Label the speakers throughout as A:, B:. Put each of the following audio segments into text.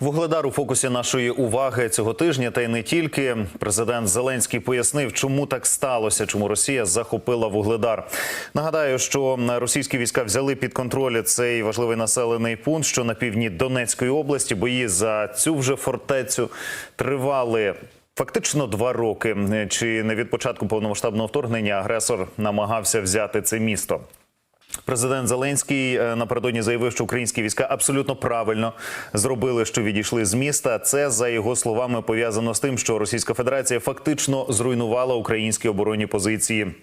A: Вугледар у фокусі нашої уваги цього тижня, та й не тільки президент Зеленський пояснив, чому так сталося, чому Росія захопила вугледар. Нагадаю, що російські війська взяли під контроль цей важливий населений пункт, що на півдні Донецької області. Бої за цю вже фортецю тривали. Фактично два роки. Чи не від початку повномасштабного вторгнення агресор намагався взяти це місто? Президент Зеленський е, напередодні заявив, що українські війська абсолютно правильно зробили, що відійшли з міста. Це за його словами пов'язано з тим, що Російська Федерація фактично зруйнувала українські оборонні позиції.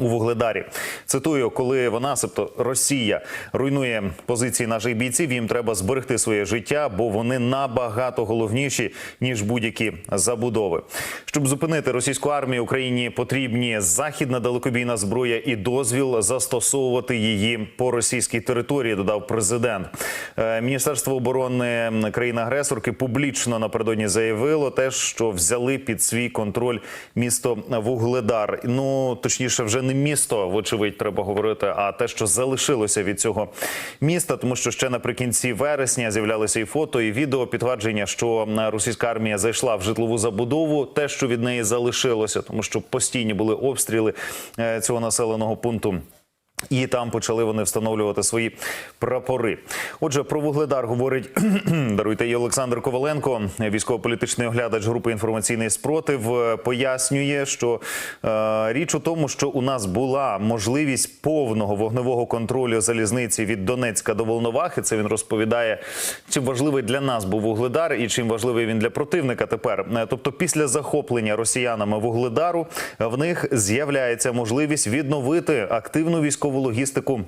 A: У Вугледарі цитую, коли вона, себто Росія, руйнує позиції наших бійців, їм треба зберегти своє життя, бо вони набагато головніші ніж будь-які забудови. Щоб зупинити російську армію, Україні потрібні західна далекобійна зброя і дозвіл застосовувати її по російській території. Додав президент. Е, Міністерство оборони країни-агресорки публічно напередодні заявило те, що взяли під свій контроль місто Вугледар. Ну точніше, вже не місто, вочевидь, треба говорити, а те, що залишилося від цього міста, тому що ще наприкінці вересня з'являлися і фото, і відео підтвердження, що е, російська армія зайшла в житлову забудову, те, що від неї залишилося, тому що постійні були обстріли е, цього населеного пункту. І там почали вони встановлювати свої прапори. Отже, про вугледар говорить даруйте і Олександр Коваленко, військово-політичний оглядач групи інформаційний спротив, е, пояснює, що е, річ у тому, що у нас була можливість повного вогневого контролю залізниці від Донецька до Волновахи. Це він розповідає, чим важливий для нас був вугледар і чим важливий він для противника тепер. Е, Тобто, після захоплення росіянами вугледару в них з'являється можливість відновити активну військову логістику.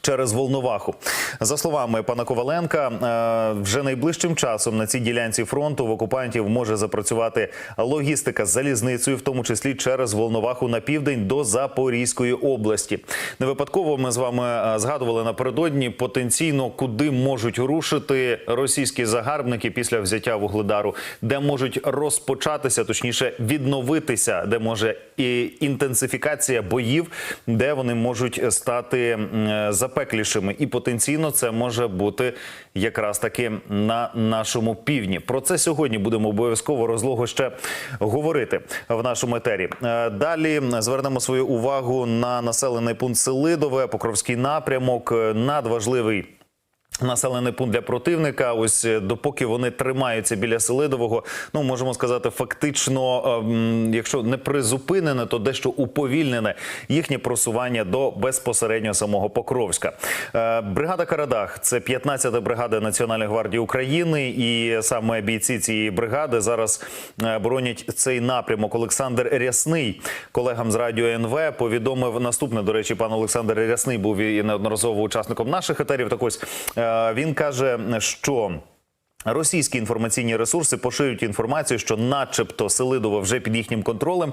A: Через Волноваху, за словами пана Коваленка, е, вже найближчим часом на цій ділянці фронту в окупантів може запрацювати логістика з залізницею, в тому числі через Волноваху на південь до Запорізької області. Не випадково ми з вами е, згадували напередодні потенційно, куди можуть рушити російські загарбники після взяття вугледару, де можуть розпочатися, точніше відновитися, де може і інтенсифікація боїв, де вони можуть стати м, запеклішими, і потенційно це може бути якраз таки на нашому півдні. Про це сьогодні будемо обов'язково розлого ще говорити в нашому етері. Е, Далі звернемо свою увагу на населений пункт Селидове, Покровський напрямок, е, надважливий. Населений пункт для противника. Ось е, допоки вони тримаються біля Селидового, ну можемо сказати, фактично, ем, якщо не призупинене, то дещо уповільнене їхнє просування до безпосередньо самого Покровська. Е, Бригада Карадах це 15-та бригада Національної гвардії України, і саме бійці цієї бригади зараз е, боронять цей напрямок. Олександр Рясний, колегам з радіо НВ, повідомив наступне. До речі, пан Олександр Рясний був і неодноразово учасником наших етерів. Так ось е, він каже, що. Російські інформаційні ресурси поширюють інформацію, що, начебто, Селидово вже під їхнім контролем,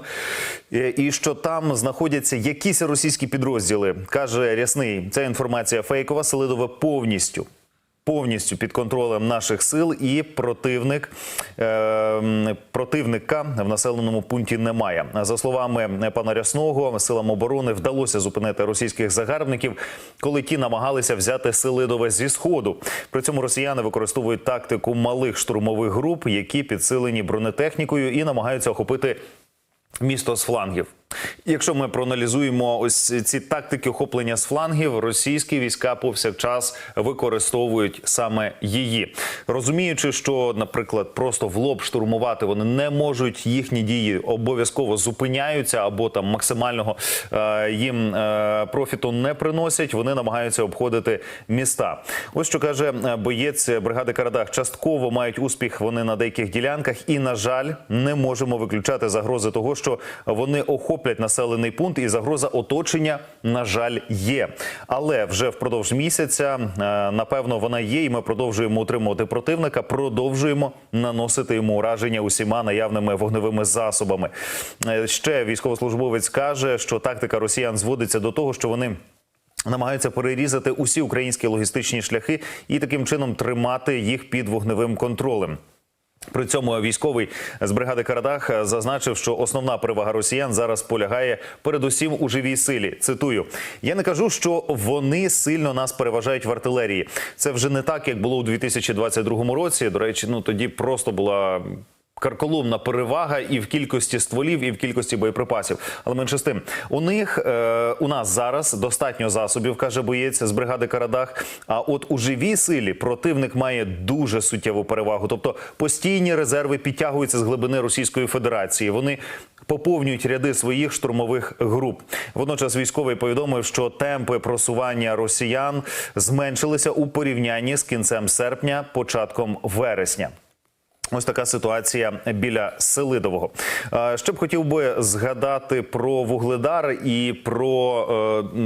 A: е, і що там знаходяться якісь російські підрозділи. каже Рясний. Ця інформація фейкова. Селидове повністю. Повністю під контролем наших сил, і противник е, противника в населеному пункті немає. За словами пана Рясного, силам оборони вдалося зупинити російських загарбників, коли ті намагалися взяти Селидове зі сходу. При цьому росіяни використовують тактику малих штурмових груп, які підсилені бронетехнікою і намагаються охопити місто з флангів. Якщо ми проаналізуємо ось ці тактики охоплення з флангів, російські війська повсякчас використовують саме її, розуміючи, що, наприклад, просто в лоб штурмувати вони не можуть. Їхні дії обов'язково зупиняються або там максимального е, їм е, профіту не приносять. Вони намагаються обходити міста. Ось що каже е, боєць бригади Карадах. Частково мають успіх вони на деяких ділянках, і на жаль, не можемо виключати загрози того, що вони охоплять населений пункт, і загроза оточення, на жаль, є. Але вже впродовж місяця, е, напевно, вона є, і ми продовжуємо утримувати противника, продовжуємо наносити йому ураження усіма наявними вогневими засобами. Е, Ще військовослужбовець каже, що тактика росіян зводиться до того, що вони. Намагаються перерізати усі українські логістичні шляхи і таким чином тримати їх під вогневим контролем. При цьому військовий з бригади Карадах зазначив, що основна перевага росіян зараз полягає передусім у живій силі. Цитую: я не кажу, що вони сильно нас переважають в артилерії. Це вже не так, як було у 2022 році. До речі, ну тоді просто була. Карколомна перевага і в кількості стволів, і в кількості боєприпасів. Але менше з тим, у них е, у нас зараз достатньо засобів, каже боєць з бригади Карадах. А от у живій силі противник має дуже суттєву перевагу. Тобто постійні резерви підтягуються з глибини Російської Федерації. Вони поповнюють ряди своїх штурмових груп. Водночас військовий повідомив, що темпи просування росіян зменшилися у порівнянні з кінцем серпня, початком вересня. Ось така ситуація біля Селидового. Е, Ще б хотів би згадати про Вугледар і про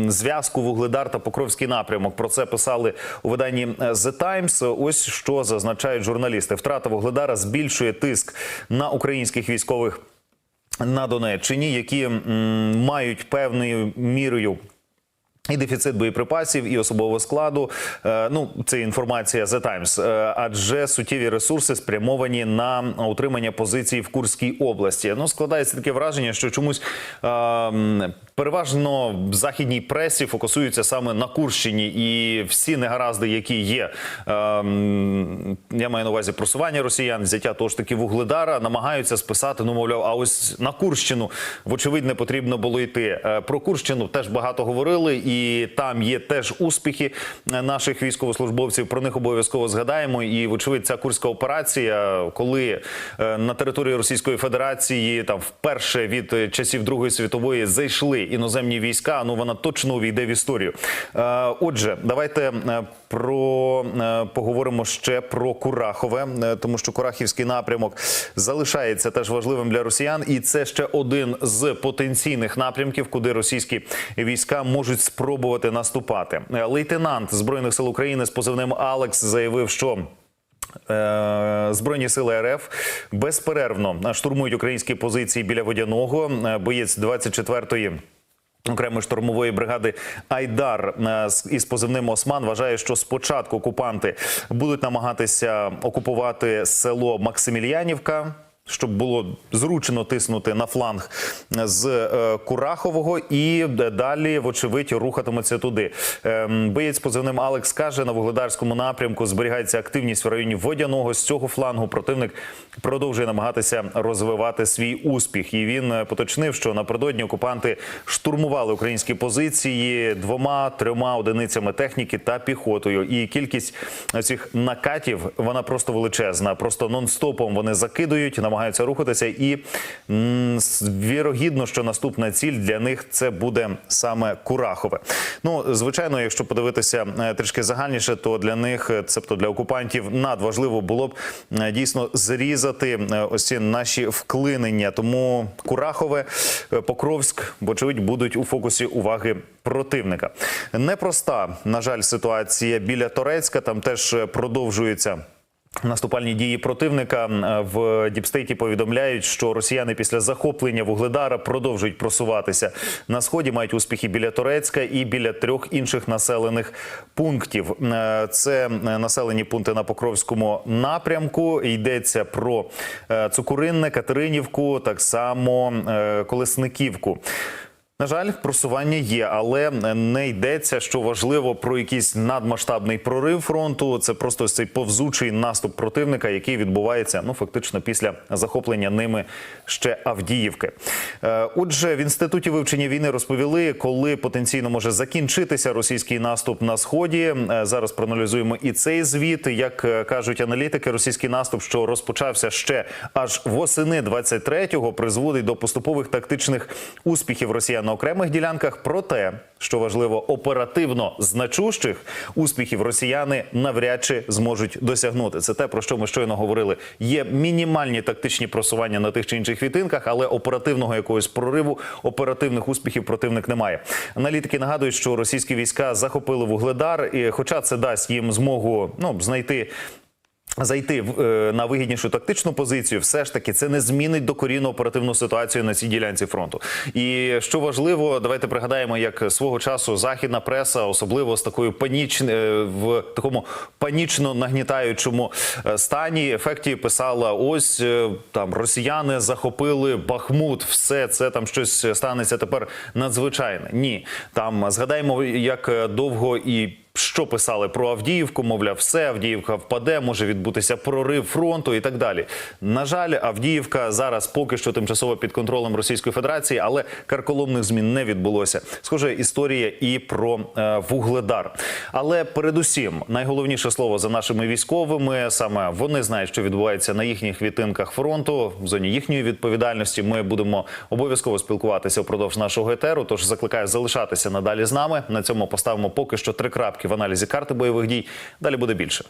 A: е, зв'язку Вугледар та Покровський напрямок. Про це писали у виданні The Times. Ось що зазначають журналісти. Втрата Вугледара збільшує тиск на українських військових на Донеччині, які м, мають певною мірою. І дефіцит боєприпасів, і особового складу. Е, ну, це інформація The Times. Е, адже суттєві ресурси спрямовані на утримання позиції в Курській області. Ну, складається таке враження, що чомусь е, м, переважно в західній пресі фокусуються саме на Курщині, і всі негаразди, які є. е, я маю на увазі просування росіян, взяття того ж таки вугледара, намагаються списати. Ну, мовляв, а ось на Курщину, вочевидь, не потрібно було йти. Е, Про Курщину теж багато говорили, і там є теж успіхи е, наших військовослужбовців. Про них обов'язково згадаємо. І вочевидь, ця курська операція, коли е, на території Російської Федерації там вперше від часів Другої світової зайшли іноземні війська. Ну вона точно увійде в історію. Е, Отже, давайте е, про е, поговоримо ще про Курахове, тому що Курахівський напрямок залишається теж важливим для росіян, і це ще один з потенційних напрямків, куди російські війська можуть спробувати наступати. Лейтенант збройних сил України з позивним Алекс заявив, що. Збройні сили РФ безперервно штурмують українські позиції біля водяного. Боєць 24-ї Окремої штурмової бригади Айдар е, із позивним Осман вважає, що спочатку окупанти будуть намагатися окупувати село Максимільянівка. Щоб було зручно тиснути на фланг з е, Курахового, і далі, вочевидь, рухатимуться туди. Ем, Боєць позивним Алекс каже, на вугледарському напрямку зберігається активність в районі водяного. З цього флангу противник продовжує намагатися розвивати свій успіх. І він е, поточнив, що напередодні окупанти штурмували українські позиції двома трьома одиницями техніки та піхотою. І кількість цих накатів вона просто величезна. Просто нон-стопом вони закидують, намагаються рухатися. І м, вірогідно, що наступна ціль для них це буде саме Курахове. Ну, звичайно, якщо подивитися е, трішки загальніше, то для них, е, цебто для окупантів, надважливо було б е, дійсно зрізати ось ці наші вклинення. Тому Курахове, Покровськ, вочевидь, будуть у фокусі уваги противника. Непроста, на жаль, ситуація біля Торецька. Там теж продовжується. Наступальні дії противника Е, в Діпстейті повідомляють, що росіяни після захоплення вугледара продовжують просуватися на сході. Мають успіхи біля Торецька і біля трьох інших населених пунктів. Е, Це е, населені пункти на Покровському напрямку. Йдеться про Цукуринне, Катеринівку, так само Колесниківку. На жаль, просування є, але не йдеться, що важливо про якийсь надмасштабний прорив фронту. Це просто цей повзучий наступ противника, який відбувається ну фактично після захоплення ними ще Авдіївки. Е, Отже, в інституті вивчення війни розповіли, коли потенційно може закінчитися російський наступ на сході. Е, Зараз проаналізуємо і цей звіт. Як е, кажуть аналітики, російський наступ, що розпочався ще аж восени 23-го, призводить до поступових тактичних успіхів росіян окремих ділянках. Проте, що важливо, оперативно значущих успіхів росіяни навряд чи зможуть досягнути. Це те, про що ми щойно говорили. Є мінімальні тактичні просування на тих чи інших відтинках, але оперативного якогось прориву, оперативних успіхів противник не має. Аналітики нагадують, що російські війська захопили вугледар, і хоча це дасть їм змогу ну знайти Зайти в, е, на вигіднішу тактичну позицію, все ж таки це не змінить докорінно оперативну ситуацію на цій ділянці фронту. І що важливо, давайте пригадаємо, як свого часу західна преса, особливо з такою паніч е, в такому панічно нагнітаючому е, стані, ефекті писала: ось е, там росіяни захопили Бахмут, все це там щось станеться тепер надзвичайне. Ні, там згадаємо, як довго і. Що писали про Авдіївку? Мовляв, все Авдіївка впаде, може відбутися прорив фронту і так далі. На жаль, Авдіївка зараз поки що тимчасово під контролем Російської Федерації, але карколомних змін не відбулося. Схоже, історія і про е, вугледар. Але передусім, найголовніше слово за нашими військовими саме вони знають, що відбувається на їхніх відтинках фронту в зоні їхньої відповідальності. Ми будемо обов'язково спілкуватися впродовж нашого етеру. Тож закликаю залишатися надалі з нами. На цьому поставимо поки що три крапки в аналізі карти бойових дій. Далі буде більше.